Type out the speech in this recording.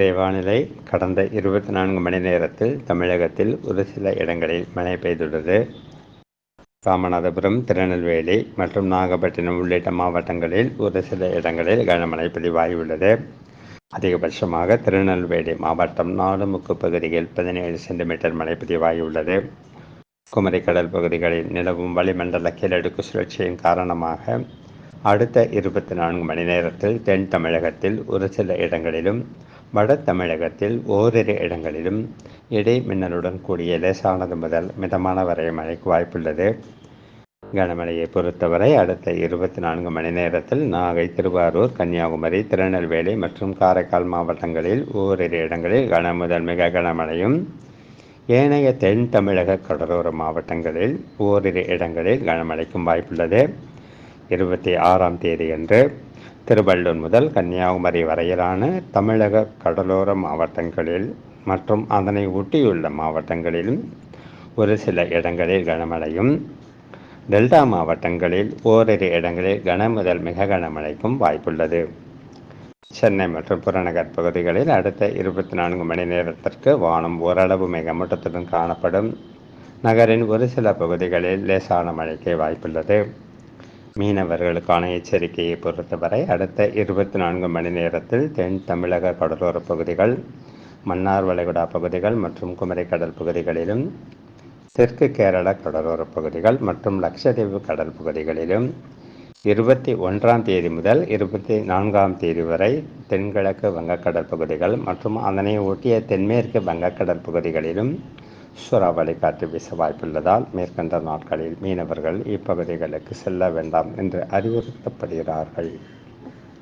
இன்றைய வானிலை கடந்த இருபத்தி நான்கு மணி நேரத்தில் தமிழகத்தில் ஒரு சில இடங்களில் மழை பெய்துள்ளது. ராமநாதபுரம் திருநெல்வேலி மற்றும் நாகப்பட்டினம் உள்ளிட்ட மாவட்டங்களில் ஒரு சில இடங்களில் கனமழை பதிவாகியுள்ளது. அதிகபட்சமாக திருநெல்வேலி மாவட்டம் நாலுமுக்கு பகுதியில் பதினேழு சென்டிமீட்டர் மழை பதிவாகியுள்ளது. குமரிக்கடல் பகுதிகளில் நிலவும் வளிமண்டல கீழடுக்கு சுழற்சியின் காரணமாக அடுத்த இருபத்தி நான்கு மணி நேரத்தில் தென் தமிழகத்தில் ஒரு சில இடங்களிலும் வட தமிழகத்தில் ஓரிரு இடங்களிலும் இடை மின்னலுடன் கூடிய லேசானது முதல் மிதமான வரை மழைக்கு வாய்ப்புள்ளது. கனமழையை பொறுத்தவரை அடுத்த இருபத்தி நான்கு மணி நேரத்தில் நாகை திருவாரூர் கன்னியாகுமரி திருநெல்வேலி மற்றும் காரைக்கால் மாவட்டங்களில் ஓரிரு இடங்களில் கன முதல் மிக கனமழையும் ஏனைய தென் தமிழக கடலோர மாவட்டங்களில் ஓரிரு இடங்களில் கனமழைக்கும் வாய்ப்புள்ளது. இருபத்தி ஆறாம் தேதியன்று திருவள்ளூர் முதல் கன்னியாகுமரி வரையிலான தமிழக கடலோர மாவட்டங்களில் மற்றும் அதனை ஒட்டியுள்ள மாவட்டங்களிலும் ஒரு சில இடங்களில் கனமழையும் டெல்டா மாவட்டங்களில் ஓரிரு இடங்களில் கன முதல் மிக கனமழைக்கும் வாய்ப்புள்ளது. சென்னை மற்றும் புறநகர் பகுதிகளில் அடுத்த இருபத்தி நான்கு மணி நேரத்திற்கு வானம் ஓரளவு மேகமூட்டத்துடன் காணப்படும். நகரின் ஒரு சில பகுதிகளில் லேசான மழைக்கு வாய்ப்புள்ளது. மீனவர்களுக்கான எச்சரிக்கையை பொறுத்தவரை அடுத்த இருபத்தி நான்கு மணி நேரத்தில் தென் தமிழக கடலோர பகுதிகள் மன்னார் வளைகுடா பகுதிகள் மற்றும் குமரிக்கடல் பகுதிகளிலும் தெற்கு கேரள கடலோர பகுதிகள் மற்றும் லட்சத்தீவு கடல் பகுதிகளிலும் இருபத்தி ஒன்றாம் தேதி முதல் இருபத்தி நான்காம் தேதி வரை தென்கிழக்கு வங்கக்கடல் பகுதிகள் மற்றும் அதனை ஒட்டிய தென்மேற்கு வங்கக்கடல் பகுதிகளிலும் சூறாவளி காற்று வீச வாய்ப்புள்ளதால் மேற்கண்ட நாட்களில் மீனவர்கள் இப்பகுதிகளுக்கு செல்ல வேண்டாம் என்று அறிவுறுத்தப்படுகிறார்கள்.